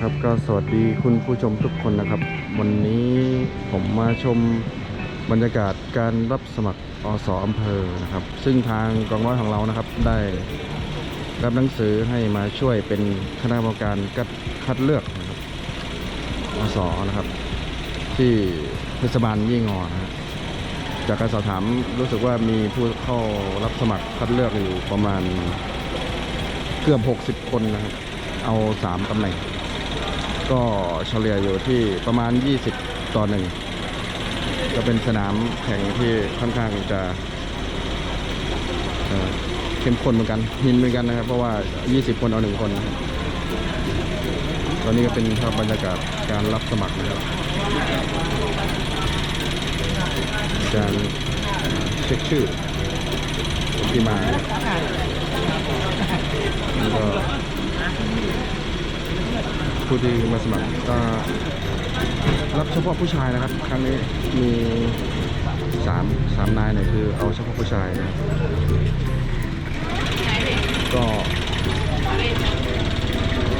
ครับก็สวัสดีคุณผู้ชมทุกคนนะครับ วันนี้ผมมาชมบรรยากาศการรับสมัครอสออำเภอนะครับ ซึ่งทางกองร้อยของเรานะครับได้รับหนังสือให้มาช่วยเป็นคณะกรรมการคัดคัดเลือกนะครับอสอนะครับ ที่เทศบาลยี่งอนะจากการสอบถามรู้สึกว่ามีผู้เข้ารับสมัครคัดเลือกอยู่ประมาณเกือบ 60 คนนะครับ เอา 3ตำแหน่ง ก็เฉลี่ยอยู่ที่ประมาณ 20 ต่อหนึ่งก็เป็นสนามแข่งที่ค่อนข้างจะเข้มข้นเหมือนกันหินเหมือนกันนะครับ เพราะว่า 20 คนเอาหนึ่งคนตอนนี้ก็เป็นภาพบรรยากาศการรับสมัครนะครับการเช็คชื่อที่มาแล้วก็ ผู้ที่มาสมัครก็รับเฉพาะผู้ชายนะครับ ครั้งนี้มีสามสามนายเนี่ยคือเอาเฉพาะผู้ชายนะก็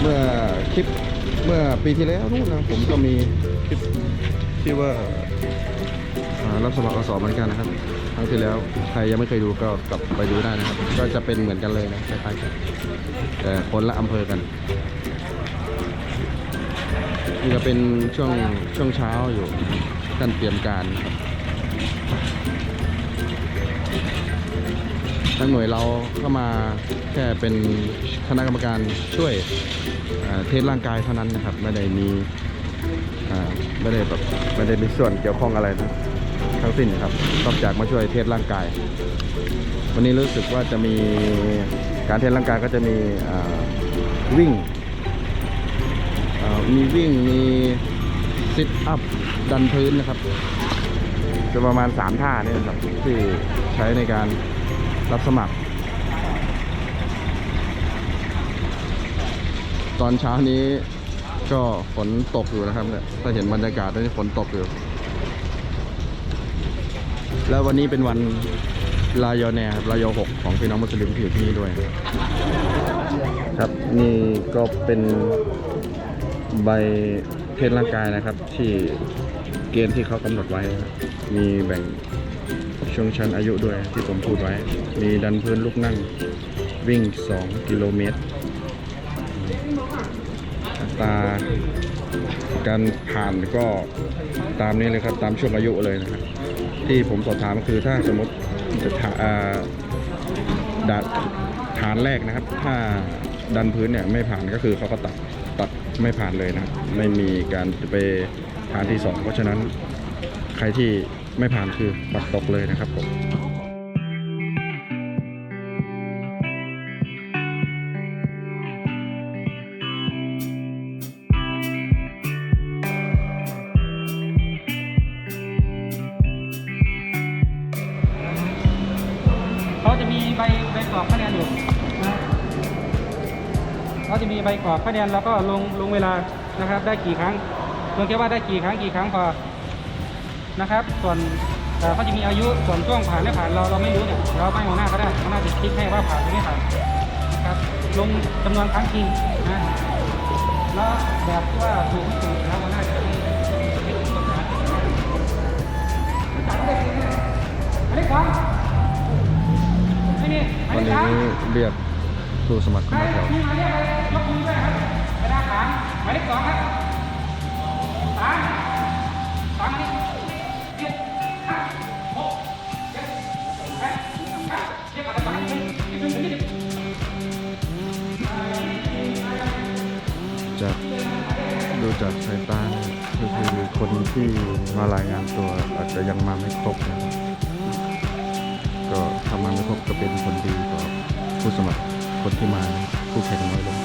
เมื่อคลิปเมื่อปีที่แล้วนู่นนะผมก็มีคลิปที่ว่าอ่ารับสมัครอสอเหมือนกันนะครับครั้งที่แล้วใครยังไม่เคยดูก็กลับไปดูได้นะครับ ก็จะเป็นเหมือนกันเลยนะคล้ายๆกันแต่คนละอำเภอกัน นี่ก็เป็นช่วงช่วงเช้าอยู่ท่านเตรียมการนะครับทั้งหน่วยเราเข้ามาแค่เป็นคณะกรรมการช่วยเทสร่างกายเท่านั้นนะครับ ไม่ได้มีไม่ได้แบบไม่ได้มีส่วนเกี่ยวข้องอะไรนะทั้งสิ้นครับนอกจากมาช่วยเทสร่างกาย วันนี้รู้สึกว่าจะมีการเทสร่างกายก็จะมีวิ่ง มีวิ่งมีซิทอัพดันพื้นนะครับ จะประมาณ 3 ท่าเนี่ยครับที่ใช้ในการรับสมัคร ตอนเช้านี้ก็ฝนตกอยู่นะครับเนี่ยถ้าเห็นบรรยากาศนี่ฝนตกอยู่ แล้ววันนี้เป็นวันลายอแนครับลายอหกของพี่น้องมุสลิมที่อยู่ที่นี่ด้วย ครับนี่ก็เป็น ใบเทสร่างกายนะครับ ที่เกณฑ์ที่เขากำหนดไว้ครับมีแบ่งช่วงชั้นอายุด้วยที่ผมพูดไว้ มีดันพื้นลูกนั่งวิ่ง 2 กิโลเมตรอัตราการผ่านก็ตามนี้เลยครับ ตามช่วงอายุเลยนะครับ ที่ผมสอบถามก็คือถ้าสมมติจะถาอ่าดัดฐานแรกนะครับ ถ้าดันพื้นเนี่ยไม่ผ่านก็คือเขาก็ตัด ไม่ผ่านเลยนะไม่มีการจะไปฐานที่สองเพราะฉะนั้นใครที่ไม่ผ่านคือปัดตกเลยนะครับผมเขาจะมีใบใบกรอกคะแนนอยู่ เขาจะมีใบกรอกคะแนนแล้วก็ลงลงเวลานะครับ ได้กี่ครั้งลงแค่ว่าได้กี่ครั้งกี่ครั้งพอนะครับ ส่วนเอ่อเขาจะมีอายุส่วนช่วงผ่านไม่ผ่านเราเราไม่รู้เนี่ยเราไม่หัวหน้าก็ได้หัวหน้าจะคิดให้ว่าผ่านหรือไม่ผ่านนะครับลงจำนวนครั้งจริงนะแล้วแบบที่ว่าถูกไม่ถูกแล้วหัวหน้าจะให้ให้กฎหมายอันนี้ครับอันนี้อันวันนี้คนี้รับเรียก ผู้สมัครเข้ามาแถวหมายเลขสองครับสามสามอันนี้เจ็ดห้าหกเจ็ดแปดเก้าเรียกอะไรบ้างยี่สิบยี่สิบจากดูจากสายตาเนี่ยก็คือคนที่มารายงานตัวอาจจะยังมาไม่ครบนะครับก็ถ้ามาไม่ครบก็เป็นคนดีต่อผู้สมัคร คนที่มาผู้แข่งน้อยลง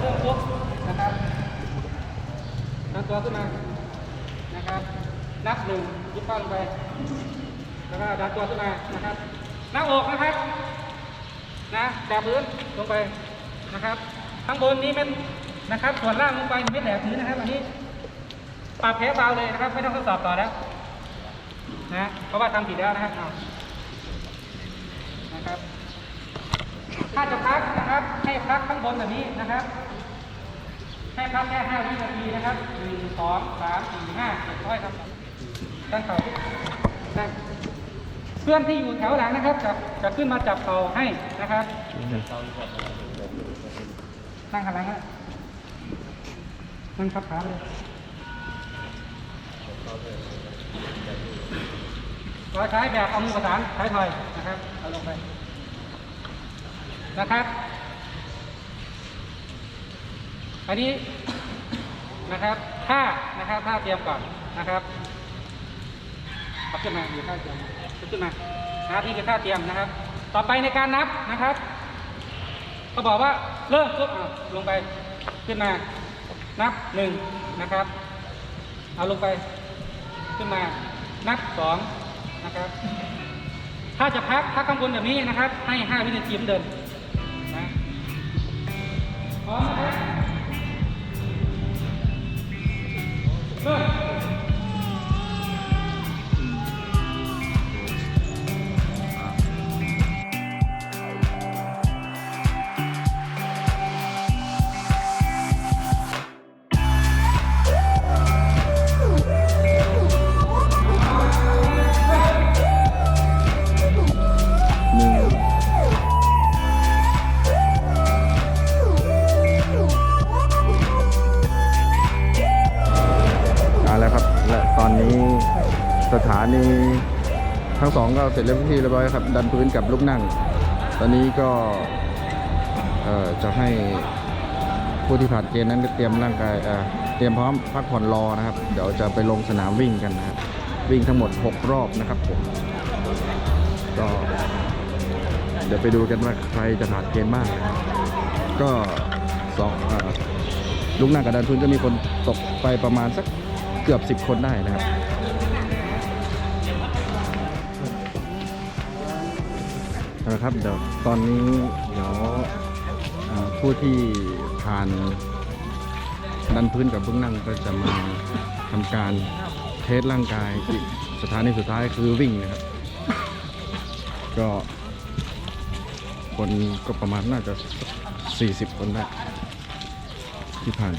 เริ่มครบนะครับนับตัวขึ้นมา นะครับ นับหนึ่งยิบป้าลงไป แล้วก็ดันตัวขึ้นมา นะครับหน้าอกนะครับ นะแตะพื้นลงไป นะครับ ข้างบนนี้เป็นนะครับ ส่วนล่างลงไปไม่แตะพื้นนะครับ อันนี้ปรับแพ้เบาเลยนะครับ ไม่ต้องทดสอบต่อแล้ว นะเพราะว่าทำผิดแล้วนะครับนะครับนะครับ ถ้าจะพักนะครับ ให้พักข้างบนแบบนี้นะครับ ให้พักแค่5วินาทีนะครับหนึ่งสองสามสี่ห้าเจ็ดร้อยครับตั้งเข่าตั้งเพื่อนที่อยู่แถวหลังนะครับจะจะขึ้นมาจับเข่าให้นะครับนั่งหันหลังฮะนั่งทับขาเลย เราใช้แบบเอามือประสานท้ายถอยนะครับเอาลงไปนะครับ อันนี้นะครับท่านะครับท่าเตรียมก่อนนะครับขึ้นมาอยู่ท่าเตรียมขึ้นมานะครับนี่คือท่าเตรียมนะครับ ต่อไปในการนับนะครับก็บอกว่าเริ่มปุ๊บอะลงไปขึ้นมานับหนึ่งนะครับ เอาลงไปขึ้นมานับสอง นะครับ ถ้าจะพักพักข้างบนแบบนี้นะครับ ให้ 5 วินาทีเหมือนเดิมนะพร้อมนะครับเริ่ม ทั้งสองก็เสร็จเรียบร้อยเรียบร้อยครับ ดันพื้นกับลูกนั่ง ตอนนี้ก็จะให้ผู้ที่ผ่านเกณฑ์นั้นเตรียมร่างกายเตรียมพร้อมพักผ่อนรอนะครับ เดี๋ยวจะไปลงสนามวิ่งกันนะครับ วิ่งทั้งหมด 6 รอบนะครับผมก็เดี๋ยวไปดูกันว่าใครจะผ่านเกณฑ์บ้างนะครับก็สองลูกหน้ากระดานพื้นก็มีคนตกไปประมาณสักเกือบสิบคนได้นะครับ เอาละครับเดี๋ยวตอนนี้เดี๋ยวผู้ที่ผ่านดันพื้นกับเบื้องนั่งก็จะมาทำการเทสร่างกายอีกสถานีสุดท้ายคือวิ่งนะครับ ก็คนก็ประมาณน่าจะ 40 คนได้ที่ผ่าน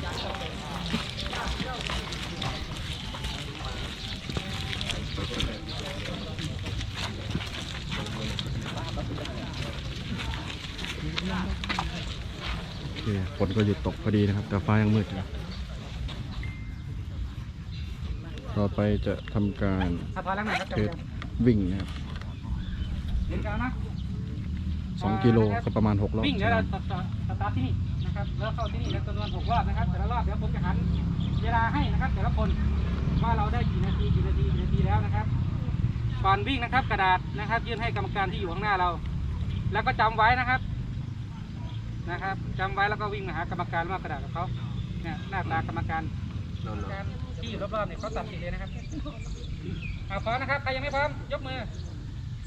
โอเคฝ นก็หยุดตกพอดีนะครับ แต่ฟ้ายังมืดอยู่ต่อไปจะทำการอะถอยหลังหน่อยครับเทสวิ่งนะครับเห็นกันนะ2กิโลก็ประมาณ6รอบวิ่งเดี๋ยวเราสตาร์ทสตาร์ทที่นี่นะครับแล้วเข้าที่นี่แล้วจำนวนหกรอบนะครับแต่ละรอบเดี๋ยวผมจะหันเวลาให้นะครับ แต่ละคนว่าเราได้กี่นาทีกี่นาทีกี่นาทีแล้วนะครับก่อนวิ่งนะครับ กระดาษนะครับ ยื่นให้กรรมการที่อยู่ข้างหน้าเรา แล้วก็จำไว้นะครับ นะครับจำไว้แล้วก็วิ่งมาหากรรมการแล้วมากระดาษกับเขาเนี่ยหน้าตากรรมการกรรมการที่อยู่รอบๆเนี่ยเขาตัดสินเลยนะครับอ่าพร้อมนะครับใครยังไม่พร้อมยกมือ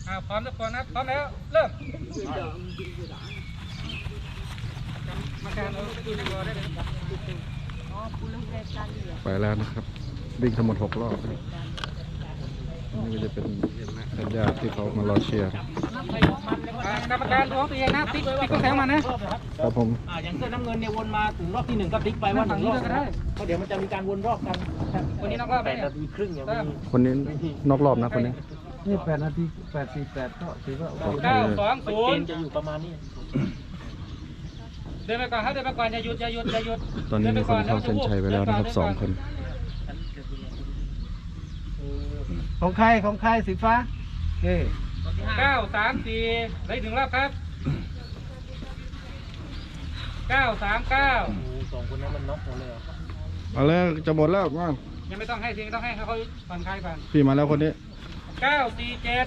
อ่าพร้อมทุกคนนะครับพร้อมแล้วเริ่มมาการเอาดูในรอได้เลยครับ ไปแล้วนะครับ วิ่งทั้งหมด6รอบนะครับ นี่ก็จะเป็นญาติที่เขามารอเชียร์อ่ากรรมการดูของตัวเองนะติ๊กติ๊กต้องแถวมานะครับผมอ่าอย่างเสื้อน้ำเงินเนี่ยวนมาถึงรอบที่หนึ่งก็ติ๊กไปว่าหนึ่งรอบนะครับเพราะเดี๋ยวมันจะมีการวนรอบกันวันนี้น้องรอบไปแปดเนี่ยนาทีครึ่งอย่างมีคนนี้นอกรอบนะคนนี้นี่แปดนาทีแปดสี่แปดก็ถือว่าโอเคเก้าสองเป็นศูเกนณย์ฑ์จะอยู่ประมาณนี้เดินไปก่อนครับเดินไปก่อนอย่าหยุดอย่าหยุดอย่าหยุดตอนนี้มีคนเข้าเส้นชัยไปแล้วนะครับสองคน ของใครของใครสีฟ้าโอเคเก้าสามสี่เหลยถึงรอบครับเก้าสามเก้าโอ้โหสองคนนั้นมันน็อกหมดเลยเหรอมาแล้วจะหมดแล้วมายังไม่ต้องให้ทิ้งต้องให้เขาผ่อนคลายก่อนพี่มาแล้วคนนี้เก้าสี่เจ็ด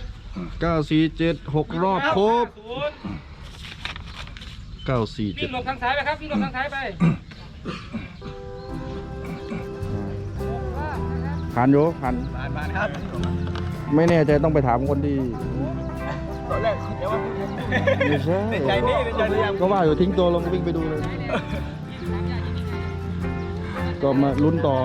9 4 7 6รอบครบศูนย์9 4วิ่งหลบทางซ้ายไปครับวิ่งหลบทางซ้ายไป ผ่านอยู่ผ่านผ่านผ่านครับไม่แน่ใจต้องไปถามคนที่ตอนแรกเดี๋ยวว่าไม่ใช่ในใจนี่ในใจนี่ยังก็ว่าอยู่ทิ้งตัวลงวิ่งไปดูเลย ก็มาลุ้นต่อ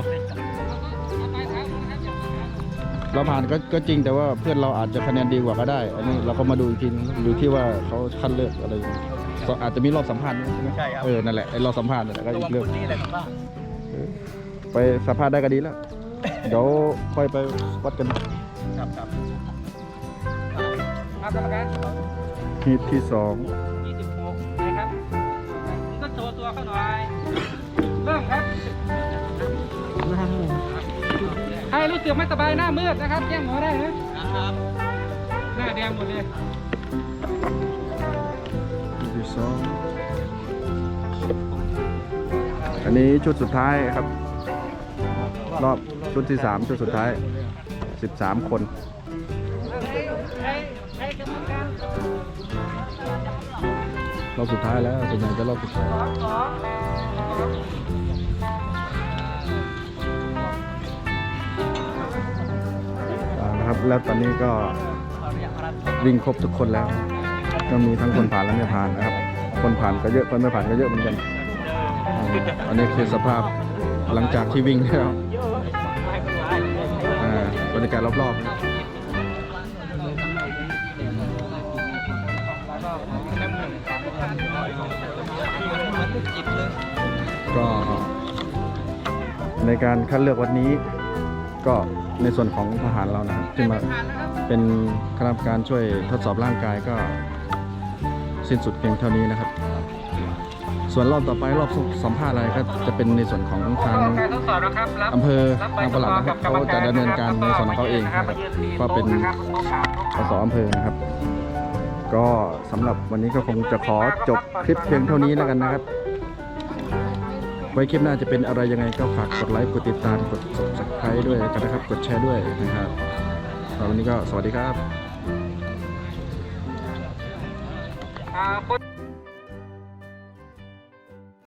เราผ่านก็ก็จริงแต่ว่าเพื่อนเราอาจจะคะแนนดีกว่าก็ได้ อันนี้เราก็มาดูอีกทีนึงอยู่ที่ว่าเขาคัดเลือกอะไรอย่างเงี้ยก็อาจจะมีรอบสัมภาษณ์ใช่ไหมใช่ครับเออนั่นแหละไอ้รอบสัมภาษณ์นั่นแหละก็ระอีวังกเรื่องคนนี้แหละครับป้าเออไปสัมภาษณ์ได้ก็ดีแล้ว เดี๋ยวค่อยไปวัดกันครับครับครับกรรมการทีที่สอง26นะครับนี่ก็โชว์ตัวเขาหน่อยเริ่มครับใครรู้สึกไม่สบายหน้ามืดนะครับแจ้งหมอได้นะครับหน้าแดงหมดเลยทีที่สองอันนี้ชุดสุดท้ายครับ รอบ ชุดที่สามชุดสุดท้ายสิบสามคนรอบสุดท้ายแล้วส่วนใหญ่จะรอบสุดท้ายนะครับแล้วตอนนี้ก็วิ่งครบทุกคนแล้ว ก็มีทั้งคนผ่านและไม่ผ่านนะครับ คนผ่านก็เยอะคนไม่ผ่านก็เยอะเหมือนกัน อันนี้คือสภาพหลังจากที่วิ่งแล้ว รรยากาศรอบๆนะก็ในการคัดเลือกวันนี้ก็ในส่วนของทหารเรานะครับที่มาเป็นคณะกรรมการช่วยทดสอบร่างกายก็สิ้นสุดเพียงเท่านี้นะครับ ส่วนรอบต่อไปรอบสัมภาษณ์อะไรก็จะเป็นในส่วนของทางการทดสอบนะครับรับอำเภอรับใบทางปลัดนะครับทดสอบเขาจะดำเนินการในส่วนของเขาเองนะนะคครัรับบก็เป็นสสสอำเภอนะครับ ก็สำหรับวันนี้ก็คงจะขอจบคลิปเพียงเท่านี้แล้วกันนะครับ ไว้คลิปหน้าจะเป็นอะไรยังไงก็ฝากกดไลค์กดติดตามกด subscribe ด้วยกันนะครับกดแชร์ด้วยนะครับสำหรับวันนี้ก็สวัสดีครับอ่า